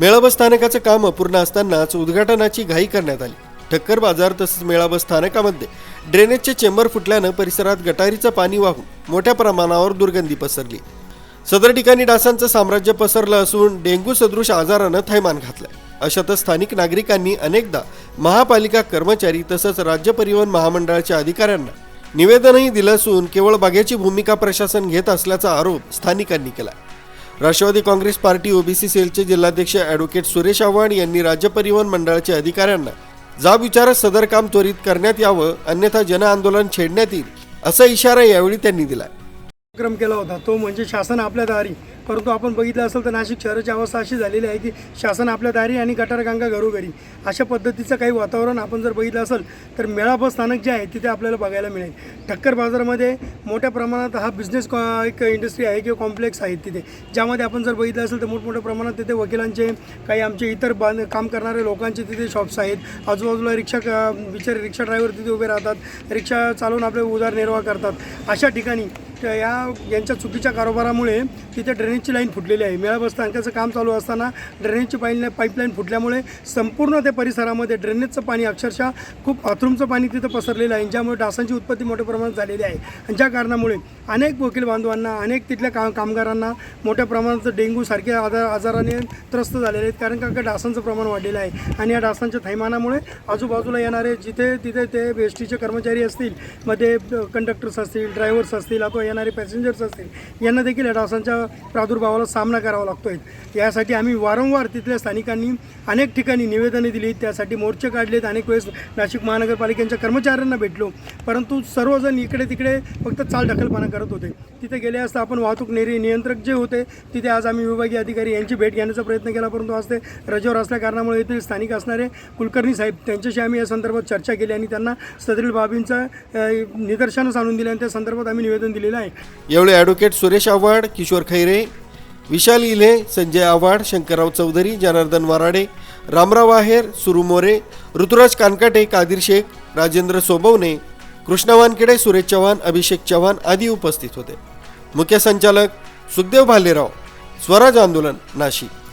मेळाबस स्थानकाचं काम अपूर्ण असतानाच उद्घाटनाची घाई करण्यात आली. ठक्कर बाजार तसंच मेळाबस स्थानकामध्ये ड्रेनेजचे चेंबर फुटल्यानं परिसरात गटारीचं पाणी वाहून मोठ्या प्रमाणावर दुर्गंधी पसरली. सदर ठिकाणी डासांचं साम्राज्य पसरलं असून डेंग्यू सदृश आजारानं थैमान घातलंय. अशातच स्थानिक नागरिकांनी अनेकदा महापालिका कर्मचारी तसंच राज्य परिवहन महामंडळाच्या अधिकाऱ्यांना निवेदनही दिलं असून केवळ बागेची भूमिका प्रशासन घेत असल्याचा आरोप स्थानिकांनी केला राष्ट्रवादी काँग्रेस पार्टी ओबीसी सेलचे जिल्हाध्यक्ष ॲडव्होकेट सुरेश आव्हाड यांनी राज्य परिवहन मंडळाच्या अधिकाऱ्यांना जाब विचारत सदर काम त्वरित करण्यात यावं अन्यथा जनआंदोलन छेडण्यात येईल असा इशारा यावेळी त्यांनी दिला उपक्रम केला होता. तो म्हणजे शासन आपल्या दारी. परंतु आपण बघितलं असेल तर नाशिक शहराची अवस्था अशी झालेली आहे की शासन आपल्या दारी आणि गटारगांगा घरोघरी. अशा पद्धतीचं काही वातावरण आपण जर बघितलं असेल तर मेळा बस स्थानक जे आहे तिथे आपल्याला बघायला मिळेल. ठक्कर बाजारामध्ये मोठ्या प्रमाणात हा बिझनेस एक इंडस्ट्री आहे किंवा कॉम्प्लेक्स आहेत तिथे. ज्यामध्ये आपण जर बघितलं असेल तर मोठमोठ्या प्रमाणात तिथे वकिलांचे काही आमचे इतर बांध काम करणारे लोकांचे तिथे शॉप्स आहेत. आजूबाजूला रिक्षा बिचारे रिक्षा ड्रायव्हर तिथे उभे राहतात. रिक्षा चालवून आपले उदारनिर्वाह करतात. अशा ठिकाणी या यांच्या चुकीच्या कारोबारामुळे तिथे ड्रेनेजची लाईन फुटलेली आहे. मेळा बस स्थानकाचं काम चालू असताना ड्रेनेजची पाईन पाईपलाईन फुटल्यामुळे संपूर्ण त्या परिसरामध्ये ड्रेनेजचं पाणी अक्षरशः खूप बाथरूमचं पाणी तिथं पसरलेलं आहे ज्यामुळे डासांची उत्पत्ती मोठ्या प्रमाणात झालेली आहे. आणि ज्या कारणामुळे अनेक वकील बांधवांना अनेक तिथल्या का कामगारांना मोठ्या प्रमाणात डेंग्यू सारख्या आजार आजाराने त्रस्त झालेले आहेत. कारण का डासांचं प्रमाण वाढलेलं आहे. आणि या डासांच्या थैमानामुळे आजूबाजूला येणारे जिथे तिथे ते एस टीचे कर्मचारी असतील मध्ये कंडक्टर्स असतील ड्रायव्हर्स असतील अथवा येणारे पॅसेंजर्स असतील यांना देखील या डासांच्या प्रादुर्भावाला सामना करावा लागतो आहे यासाठी आम्ही वारंवार तिथल्या स्थानिकांनी अनेक ठिकाणी निवेदने दिली. त्यासाठी मोर्चे काढलेत. अनेक वेळेस नाशिक महानगरपालिकेच्या कर्मचाऱ्यांना भेटलो. परंतु सर्वजण इकडे तिकडे फक्त चाल ढकलपणा करत होते. तिथे गेले असता आपण वाहतूक निरी नियंत्रक जे होते तिथे आज आम्ही विभागीय अधिकारी यांची भेट घेण्याचा प्रयत्न केला. परंतु आज ते रजेवर असल्या कारणामुळे येथील स्थानिक असणारे कुलकर्णी साहेब त्यांच्याशी आम्ही या संदर्भात चर्चा केली आणि त्यांना सदरील बाबींचं निदर्शनास आणून दिले आणि त्या संदर्भात आम्ही निवेदन दिलेलं आहे. यावेळी ॲडव्होकेट सुरेश आव्हाड किशोर खैरे विशाल इले संजय आव्हाड शंकरराव चौधरी जनार्दन वराडे रामराव आहेर सुरू मोरे ऋतुराज कानकाटे कादिर शेख राजेंद्र सोबवणे कृष्णा वानखेडे सुरेश चव्हाण अभिषेक चव्हाण आदी उपस्थित होते. मुख्य संचालक सुखदेव भालेराव स्वराज आंदोलन नाशिक.